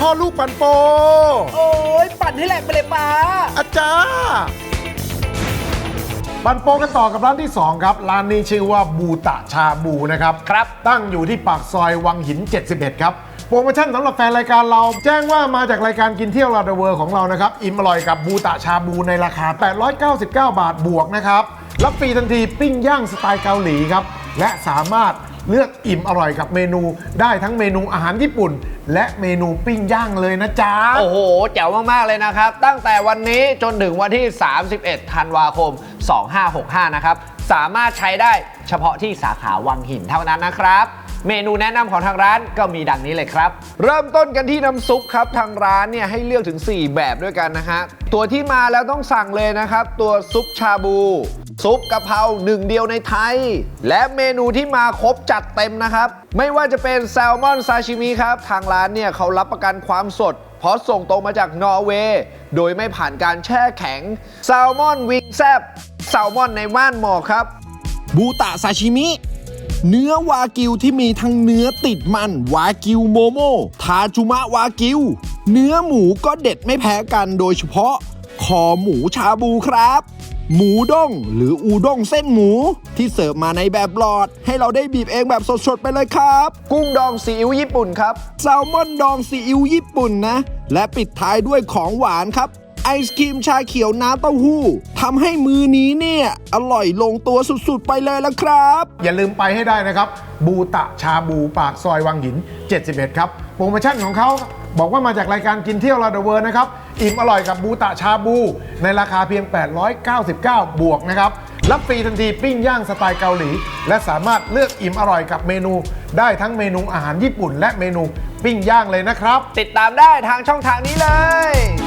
พ่อลูกปันโป โอ้ยปั่นให้แหลกไปเลยป้า อาจารย์ปันโปกันต่อกับร้านที่ 2 ครับ ร้านนี้ชื่อว่าบูตะชาบูนะครับ ครับ ตั้งอยู่ที่ปากซอยวังหิน 71 ครับ โปรโมชั่นสำหรับแฟนรายการเรา แจ้งว่ามาจากรายการกินเที่ยวลาดเวอร์ของเรานะครับ อิ่มอร่อยกับบูตะชาบูในราคา 899 บาทบวกนะครับ รับฟรีทันทีปิ้งย่างสไตล์เกาหลีครับ และสามารถ เลือกอิ่มอร่อยกับเมนูได้ทั้งเมนูอาหารญี่ปุ่น และเมนูปิ้งย่างเลยนะจ๊ะ โอ้โห แจ๋วมาก ๆ เลยนะครับ ตั้งแต่วันนี้จนถึงวันที่ 31 ธันวาคม 2565 นะครับ สามารถใช้ได้เฉพาะที่สาขาวังหินเท่านั้นนะครับ เมนูแนะนำของทางร้านก็มีดังนี้เลยครับ เริ่มต้นกันที่น้ำซุปครับ ทางร้านเนี่ยให้เลือกถึง 4 แบบด้วยกันนะฮะ ตัวที่มาแล้วต้องสั่งเลยนะครับ ตัวซุปชาบู ซุปกะเพราหนึ่งเดียวในไทย และเมนูที่มาครบจัดเต็มนะครับ ไม่ว่าจะเป็นแซลมอนซาชิมิครับ ทางร้านเนี่ยเขารับประกันความสด เพราะส่งตรงมาจากนอร์เวย์โดยไม่ผ่านการแช่แข็ง แซลมอนวิงแซบแซลมอนในว่านหมอกครับ บูตะซาชิมิ เนื้อวากิวที่มีทั้งเนื้อติดมันวากิวโมโม ทาจุมะวากิว เนื้อหมูก็เด็ดไม่แพ้กันโดยเฉพาะคอหมูชาบูครับ หมูด้ง หรืออูด้งเส้นหมู ที่เสิร์ฟมาในแบบหลอด ให้เราได้บีบเองแบบสดๆไปเลยครับ กุ้งดองซีอิ๊วญี่ปุ่นครับแซลมอนดองซีอิ๊วญี่ปุ่นนะ และปิดท้ายด้วยของหวานครับไอศครีมชาเขียวน้ำเต้าหู้ทำให้มือนี้เนี่ย อร่อยลงตัวสุดๆ ไปเลยละครับ อย่าลืมไปให้ได้นะครับ บูตะชาบูปากซอยวังหิน 71 ครับ โปรโมชั่นของเขาบอกว่ามาจากรายการกินเที่ยวลาดเวอร์นะครับ อิ่มอร่อยกับบูตะชาบู ในราคาเพียง 899 บวกนะครับรับฟรีทันทีปิ้งย่างสไตล์เกาหลี และสามารถเลือกอิ่มอร่อยกับเมนู ได้ทั้งเมนูอาหารญี่ปุ่น และเมนูปิ้งย่างเลยนะครับ ติดตามได้ทางช่องทางนี้เลย